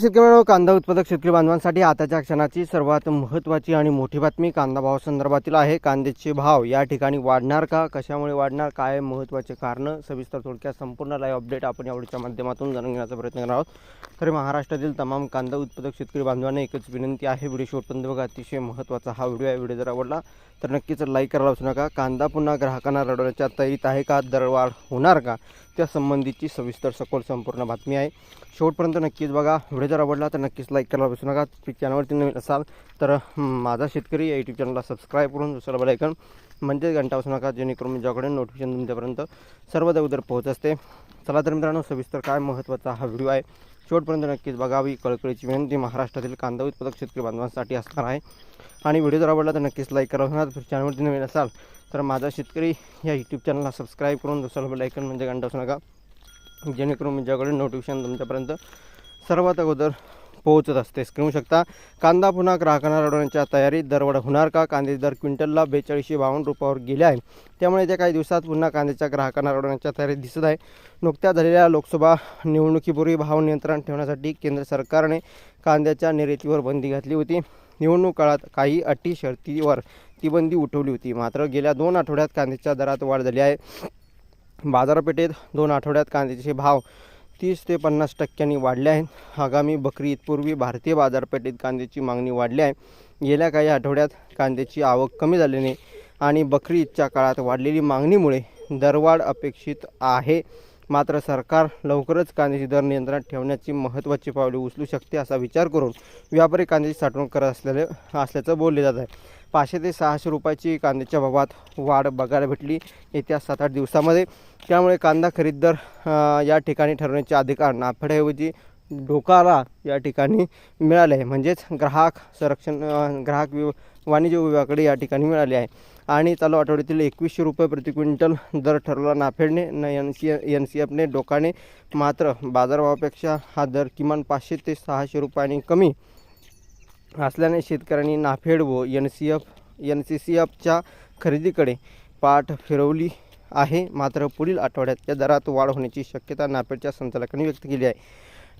शेतकरी कांदा उत्पादक शेतकरी बांधवांसाठी आताच्या क्षणाची सर्वात महत्त्वाची आणि मोठी बातमी कांदा भावासंदर्भातील आहे. कांद्याचे भाव या ठिकाणी वाढणार का? कशामुळे वाढणार? काय महत्त्वाचे कारणं? सविस्तर थोडक्यात संपूर्ण लाईव्ह अपडेट आपण यावेळीच्या माध्यमातून जाणून घेण्याचा प्रयत्न करणार आहोत. तरी महाराष्ट्रातील तमाम कांदा उत्पादक शेतकरी बांधवांना एकच विनंती आहे व्हिडिओ शेवटपर्यंत बघा. अतिशय महत्त्वाचा हा व्हिडिओ आहे. व्हिडिओ जर आवडला तर नक्कीच लाईक करायला विसरू नका. कांदा पुन्हा ग्राहकांना रडवण्याच्या तयारीत आहे का? दरवाढ होणार का? त्या संबंधीची सविस्तर सखोल संपूर्ण बातमी आहे. शेवटपर्यंत नक्कीच बघा. व्हिडिओ जर आवडला तर नक्कीच लाईक करायला विसरू नका. चॅनलवरती नवीन असाल तर माझा शेतकरी या यूट्यूब चॅनलला सबस्क्राईब करून दुसरं बेलायकन म्हणजे घंटा असू नका जेणेकरून माझ्याकडे नोटिफिकेशन तुमच्यापर्यंत सर्व अगोदर पोहोच असते. चला तर मित्रांनो सविस्तर काय महत्त्वाचा हा व्हिडिओ आहे शेवटपर्यंत नक्कीच बघावी. कळकळीची विनंती महाराष्ट्रातील कांदा उत्पादक शेतकरी बांधवांसाठी असणार आहे. आणि व्हिडिओ जर आवडला तर नक्कीच लाईक करा नका. चॅनलवरती नवीन असाल तर माझा शेतकरी या यूट्यूब चॅनलला सबस्क्राईब करून दुसरं बेलायकन म्हणजे घंटा असू नका जेणेकरून माझ्याकडे नोटिफिकेशन तुमच्यापर्यंत सर्वात अगोदर पोहोचत असतेस घेऊ शकता. कांदा पुन्हा ग्राहकांना रडवण्याच्या तयारीत दरवाढ होणार का? कांदे दर क्विंटलला बेचाळीसशे बावन्न रुपयावर गेले आहे. त्यामुळे येत्या काही दिवसात पुन्हा कांद्याच्या ग्राहकांना रडवण्याच्या तयारीत दिसत आहे. नुकत्याच झालेल्या लोकसभा निवडणुकीपूर्वी भाव नियंत्रण ठेवण्यासाठी केंद्र सरकारने कांद्याच्या निर्यातीवर बंदी घातली होती. निवडणूक काळात काही अटी शर्तीवर ती बंदी उठवली होती. मात्र गेल्या दोन आठवड्यात कांद्याच्या दरात वाढ झाली आहे. बाजारपेठेत दोन आठवड्यात कांद्याचे भाव तीस ते पन्नास टक्क्यांनी वाढले आहेत. आगामी बकरी ईदपूर्वी भारतीय बाजारपेठेत कांद्याची मागणी वाढली आहे. गेल्या काही आठवड्यात कांद्याची आवक कमी झाल्याने आणि बकरी ईदच्या काळात वाढलेली मागणीमुळे दरवाढ अपेक्षित आहे. मात्र सरकार लवकरच कांद्याची दर नियंत्रणात ठेवण्याची महत्त्वाची पावले उचलू शकते असा विचार करून व्यापारी कांद्याची साठवणूक करत असलेले असल्याचं बोलले जात आहे. पाचशे ते सहाशे रुपयाची कांद्याच्या भावात वाढ बघायला भेटली येत्या सात आठ दिवसामध्ये. त्यामुळे कांदा खरीददार या ठिकाणी ठरवण्याचे अधिकार नाफड्याऐवजी डोकाला या ठिकाणी मिळाले आहे. म्हणजेच ग्राहक संरक्षण ग्राहक वि वाणिज्य विभागाकडे या ठिकाणी मिळाले आहे. आणि चालू आठवड्यातील एकवीसशे रुपये प्रति क्विंटल दर ठरवला नाफेडने. न एन सी एन सी एफने डोकाने मात्र बाजारभावापेक्षा हा दर किमान पाचशे ते सहाशे रुपयांनी कमी असल्याने शेतकऱ्यांनी नाफेड व N C F N C C एफच्या खरेदीकडे पाठ फिरवली आहे. मात्र पुढील आठवड्यात या दरात वाढ होण्याची शक्यता नाफेडच्या संचालकांनी व्यक्त केली आहे.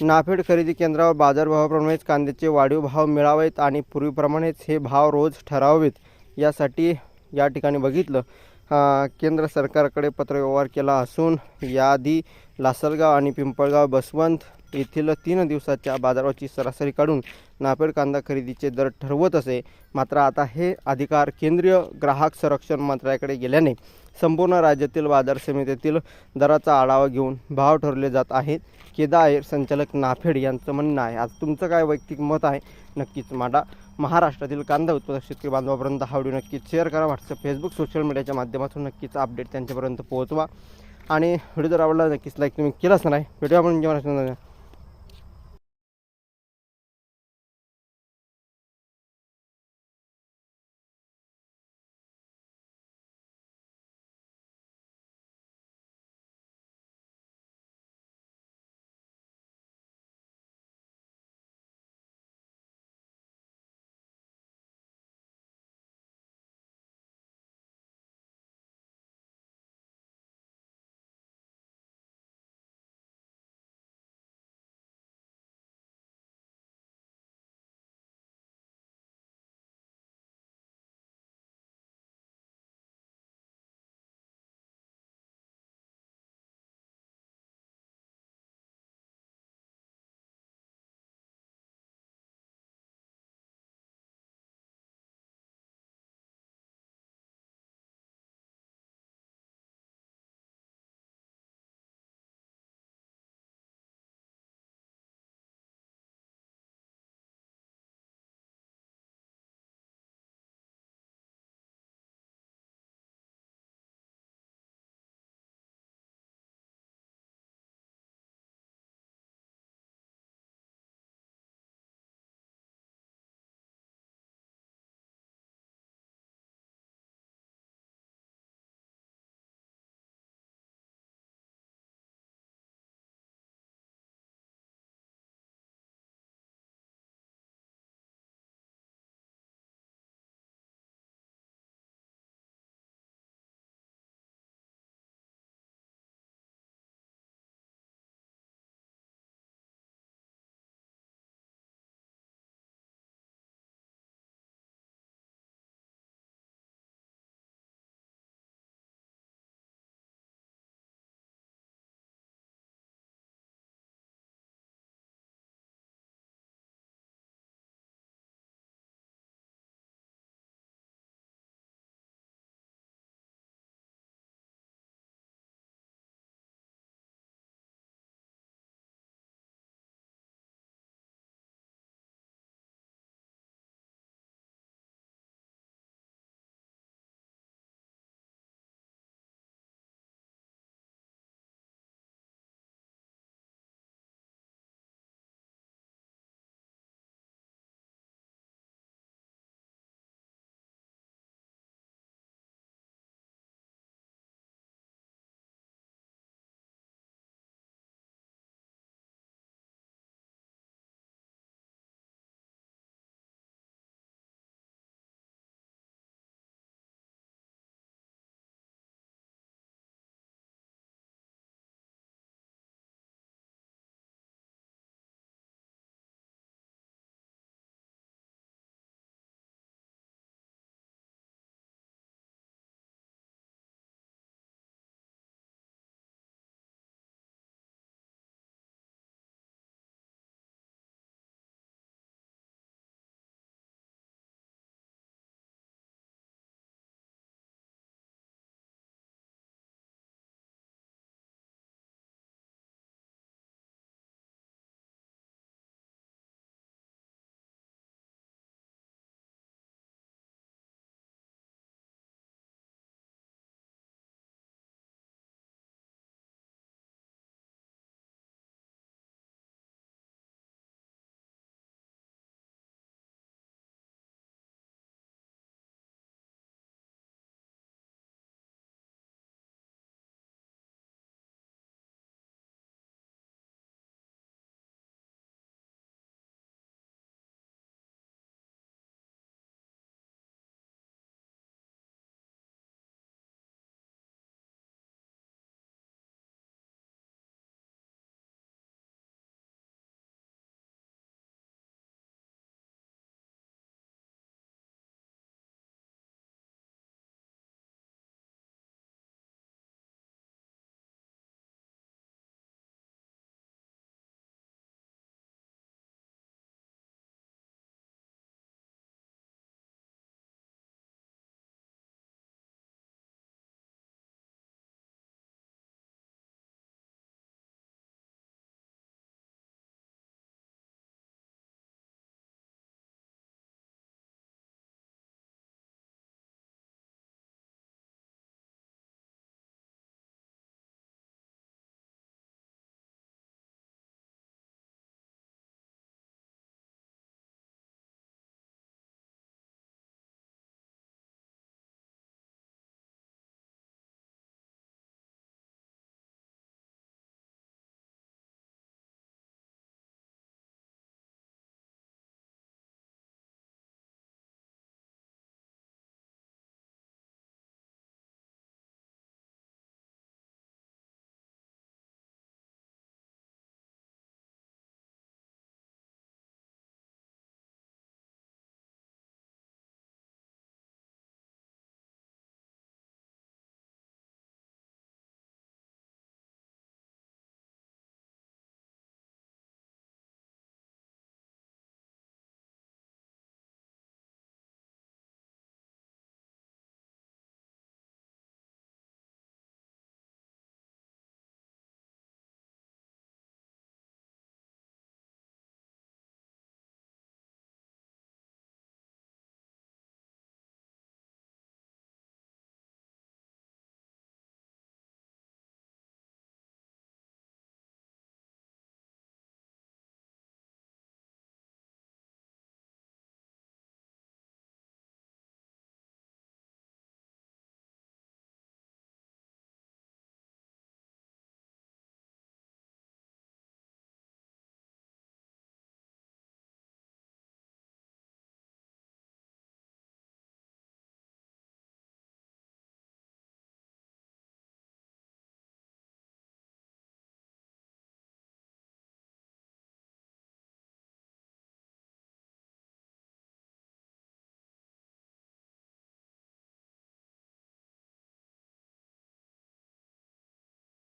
नाफेड खरेदी केंद्रावर बाजारभावाप्रमाणेच कांद्याचे वाढीव भाव मिळावेत आणि पूर्वीप्रमाणेच हे भाव रोज ठरावेत. यासाठी या ठिकाणी बघितलं. केंद्र सरकारकडे पत्रव्यवहार केला असून याआधी लासलगाव आणि पिंपळगाव बसवंत येथील तीन दिवसाच्या बाजाराची सरासरी काढून नाफेड कांदा खरेदीचे दर ठरवत असे. मात्र आता हे अधिकार केंद्रीय ग्राहक संरक्षण मंत्रालयाकडे गेल्याने संपूर्ण राज्यातील बाजार समितीतील दराचा आढावा घेऊन भाव ठरवले जात आहेत. केदा आहे संचालक नाफेड यांचं म्हणणं आहे. आज तुमचं काय वैयक्तिक मत आहे? नक्कीच मांडा. महाराष्ट्रातील कांदा उत्पादक शेतकरी बांधवापर्यंत हा व्हिडिओ नक्कीच शेअर करा व्हॉट्सअप फेसबुक सोशल मीडियाच्या माध्यमातून नक्कीच अपडेट त्यांच्यापर्यंत पोहोचवा. आणि व्हिडिओ जर आवडला नक्कीच लाईक तुम्ही केलाच नाही. व्हिडिओ आपण जेव्हा